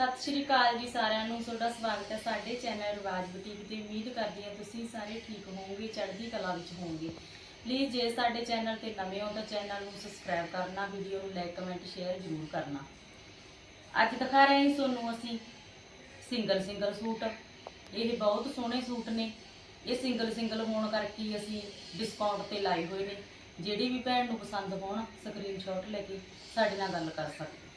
ਸਤਿ ਸ਼੍ਰੀ ਅਕਾਲ ਜੀ ਸਾਰਿਆਂ ਨੂੰ। ਤੁਹਾਡਾ ਸਵਾਗਤ ਹੈ ਸਾਡੇ ਚੈਨਲ ਰਿਵਾਜ ਬੁਟੀਕ ਤੇ। ਉਮੀਦ ਕਰਦੀ ਹਾਂ ਤੁਸੀਂ ਸਾਰੇ ਠੀਕ ਹੋਵੋਗੇ, ਚੜ੍ਹਦੀ ਕਲਾ ਵਿੱਚ ਹੋਵੋਗੇ। ਪਲੀਜ਼ ਜੇ ਸਾਡੇ ਚੈਨਲ ਤੇ ਨਵੇਂ ਹੋ ਤਾਂ ਚੈਨਲ ਨੂੰ ਸਬਸਕ੍ਰਾਈਬ ਕਰਨਾ ਵੀਡੀਓ ਨੂੰ ਲਾਈਕ ਕਮੈਂਟ ਸ਼ੇਅਰ ਜ਼ਰੂਰ ਕਰਨਾ। ਅੱਜ ਦਿਖਾ ਰਹੇ ਹਾਂ ਤੁਹਾਨੂੰ ਅਸੀਂ ਸਿੰਗਲ ਸਿੰਗਲ ਸੂਟ। ਇਹ ਬਹੁਤ ਸੋਹਣੇ ਸੂਟ ਨੇ। ਇਹ ਸਿੰਗਲ ਸਿੰਗਲ ਹੋਣ ਕਰਕੇ ਅਸੀਂ ਡਿਸਕਾਊਂਟ ਤੇ ਲਾਏ ਹੋਏ ਨੇ। ਜਿਹੜੀ ਵੀ ਭੈਣ ਨੂੰ ਪਸੰਦ ਹੋਣ ਸਕਰੀਨਸ਼ਾਟ ਲੈ ਕੇ ਸਾਡੇ ਨਾਲ ਗੱਲ ਕਰ ਸਕਦੇ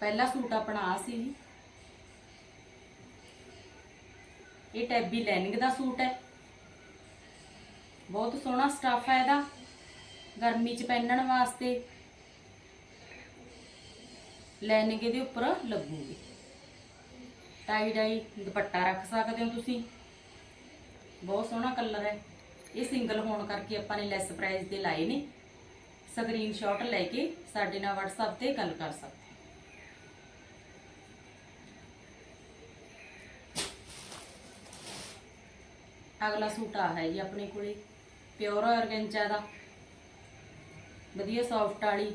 ਪਹਿਲਾ ਸੂਟ ਆਪਣਾ ਆ ਸੀ ਜੀ। ਇਹ ਟੈਬੀ ਲੈਨਿੰਗ ਦਾ ਸੂਟ ਹੈ। ਬਹੁਤ ਸੋਹਣਾ ਸਟੱਫ ਹੈ ਇਹਦਾ। ਗਰਮੀ 'ਚ ਪਹਿਨਣ ਵਾਸਤੇ ਲੈਨਿੰਗ ਇਹਦੇ ਉੱਪਰ ਲੱਗੂਗੀ। ਟਾਈ ਡਾਈ, ਦੁਪੱਟਾ ਰੱਖ ਸਕਦੇ ਹੋ ਤੁਸੀਂ। ਬਹੁਤ ਸੋਹਣਾ ਕਲਰ ਹੈ। ਇਹ ਸਿੰਗਲ ਹੋਣ ਕਰਕੇ ਆਪਾਂ ਨੇ ਲੈਸ ਪ੍ਰਾਈਸ ਦੇ ਲਾਏ ਨੇ। ਸਕਰੀਨਸ਼ਾਟ ਲੈ ਕੇ ਸਾਡੇ ਨਾਲ WhatsApp ਤੇ ਗੱਲ ਕਰ ਸਕਦੇ ਅਗਲਾ ਸੂਟ ਆ ਹੈ ਜੀ ਆਪਣੇ ਕੋਲੇ ਪਿਓਰ ਆਰਗੈਂਜਾ ਦਾ। ਵਧੀਆ ਸੌਫਟ ਵਾਲੀ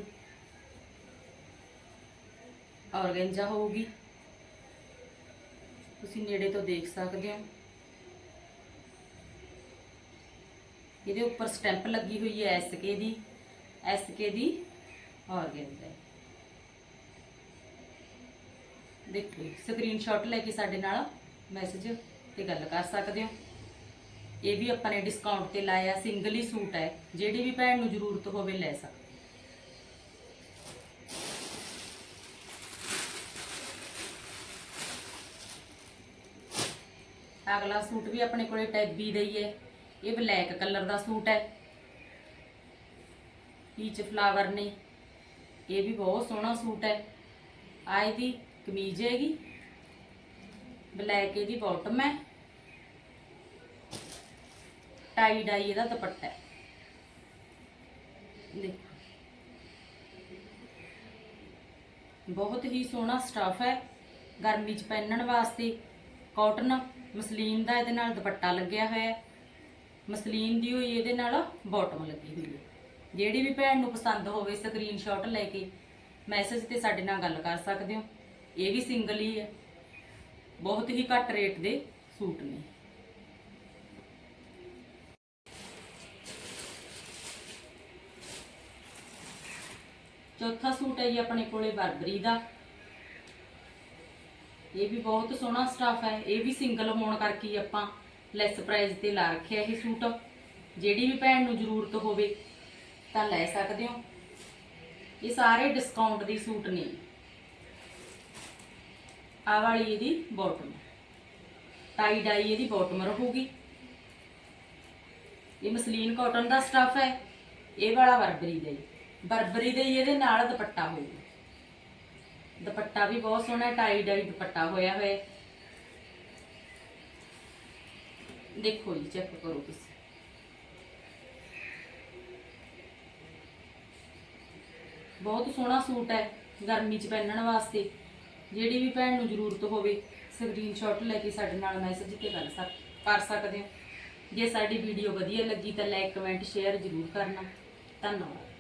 ਆਰਗੈਂਜਾ ਹੋਊਗੀ। ਤੁਸੀਂ ਨੇੜੇ ਤੋਂ ਦੇਖ ਸਕਦੇ ਹੋ। ਇਹਦੇ ਉੱਪਰ ਸਟੈਂਪ ਲੱਗੀ ਹੋਈ ਹੈ ਐਸਕੇ ਦੀ। ਐਸਕੇ ਦੀ ਆਰਗੈਂਜਾ ਹੈ। ਦੇਖੋ ਸਕਰੀਨਸ਼ਾਟ ਲੈ ਕੇ ਸਾਡੇ ਨਾਲ ਮੈਸੇਜ ਤੇ ਗੱਲ ਕਰ ਸਕਦੇ ਹੋ। ਇਹ ਵੀ ਆਪਾਂ ਨੇ ਡਿਸਕਾਊਂਟ ਤੇ ਲਾਇਆ ਸਿੰਗਲ ਹੀ ਸੂਟ ਹੈ, ਜਿਹੜੀ ਵੀ ਭੈਣ ਨੂੰ ਜ਼ਰੂਰਤ ਹੋਵੇ ਲੈ ਸਕਦੀ। ਅਗਲਾ ਸੂਟ ਵੀ ਆਪਣੇ ਕੋਲੇ ਟੈਬੀ ਦਾ ਹੀ ਹੈ, ਇਹ ਬਲੈਕ ਕਲਰ ਦਾ ਸੂਟ ਹੈ। ਪੀਚ ਫਲਾਵਰ ਨੇ, ਇਹ ਵੀ ਬਹੁਤ ਸੋਹਣਾ ਸੂਟ ਹੈ। ਆਏ ਦੀ ਕਮੀਜ਼ ਹੈਗੀ ਬਲੈਕ ਇਹਦੀ ਬਾਟਮ ਹੈ। ਟਾਈ ਡਾਈ ਇਹਦਾ ਦੁਪੱਟਾ ਹੈ। ਦੇਖੋ। ਬਹੁਤ ਹੀ ਸੋਹਣਾ ਸਟਫ ਹੈ। ਗਰਮੀ 'ਚ ਪਹਿਨਣ ਵਾਸਤੇ ਕਾਟਨ ਮਸਲੀਨ ਦਾ ਇਹਦੇ ਨਾਲ ਦੁਪੱਟਾ ਲੱਗਿਆ ਹੋਇਆ ਹੈ। ਮਸਲੀਨ ਦੀ ਹੋਈ ਇਹਦੇ ਨਾਲ ਬਾਟਮ ਲੱਗੀ ਹੋਈ ਹੈ। ਜਿਹੜੀ ਵੀ ਭੈਣ ਨੂੰ ਪਸੰਦ ਹੋਵੇ ਸਕਰੀਨਸ਼ਾਟ ਲੈ ਕੇ ਮੈਸੇਜ ਤੇ ਸਾਡੇ ਨਾਲ ਗੱਲ ਕਰ ਸਕਦੇ ਹੋ। ਇਹ ਵੀ ਸਿੰਗਲ ਹੀ ਹੈ। ਬਹੁਤ ਹੀ ਘੱਟ ਰੇਟ ਦੇ ਸੂਟ ਨੇ। ਚੌਥਾ ਸੂਟ ਹੈ ਜੀ ਆਪਣੇ ਕੋਲੇ ਬਰਬਰੀ ਦਾ। ਇਹ ਵੀ ਬਹੁਤ ਸੋਹਣਾ ਸਟਾਫ ਹੈ। ਇਹ ਵੀ ਸਿੰਗਲ ਹੋਣ ਕਰਕੇ ਆਪਾਂ ਲੈਸ ਪ੍ਰਾਈਸ ਤੇ ਲਾ ਰੱਖਿਆ ਇਹ ਸੂਟ। ਜਿਹੜੀ ਵੀ ਭੈਣ ਨੂੰ ਜ਼ਰੂਰਤ ਹੋਵੇ ਤਾਂ ਲੈ ਸਕਦੇ ਹੋ। ਇਹ ਸਾਰੇ ਡਿਸਕਾਊਂਟ ਦੇ ਸੂਟ ਨੇ। ਆ ਵਾਲੀ ਇਹਦੀ ਬਾਟਮ ਟਾਈ ਡਾਈ ਇਹਦੀ ਬਾਟਮ ਰਹੂਗੀ। ਇਹ ਮਸਲੀਨ ਕਾਟਨ ਦਾ ਸਟੱਫ ਹੈ। ਇਹ ਵਾਲਾ ਬਰਬਰੀ ਦਾ ਜੀ ਬਰਬਰੀ ਦੇ ਹੀ ਇਹਦੇ ਨਾਲ ਦੁਪੱਟਾ ਹੋਊਗਾ ਦੁਪੱਟਾ ਵੀ ਬਹੁਤ ਸੋਹਣਾ, ਟਾਈ ਡਾਈ ਦੁਪੱਟਾ ਹੋਇਆ ਹੋਇਆ ਦੇਖੋ ਜੀ, ਚੈੱਕ ਕਰੋ ਤੁਸੀਂ। ਬਹੁਤ ਸੋਹਣਾ ਸੂਟ ਹੈ, ਗਰਮੀ 'ਚ ਪਹਿਨਣ ਵਾਸਤੇ। ਜਿਹੜੀ ਵੀ ਭੈਣ ਨੂੰ ਜ਼ਰੂਰਤ ਹੋਵੇ ਸਕਰੀਨਸ਼ਾਟ ਲੈ ਕੇ ਸਾਡੇ ਨਾਲ ਮੈਸੇਜ ਤੇ ਗੱਲ ਸਕ- ਕਰ ਸਕਦੇ ਹੋ। ਜੇ ਸਾਡੀ ਵੀਡੀਓ ਵਧੀਆ ਲੱਗੀ ਤਾਂ ਲਾਈਕ ਕਮੈਂਟ ਸ਼ੇਅਰ ਜ਼ਰੂਰ ਕਰਨਾ। ਧੰਨਵਾਦ।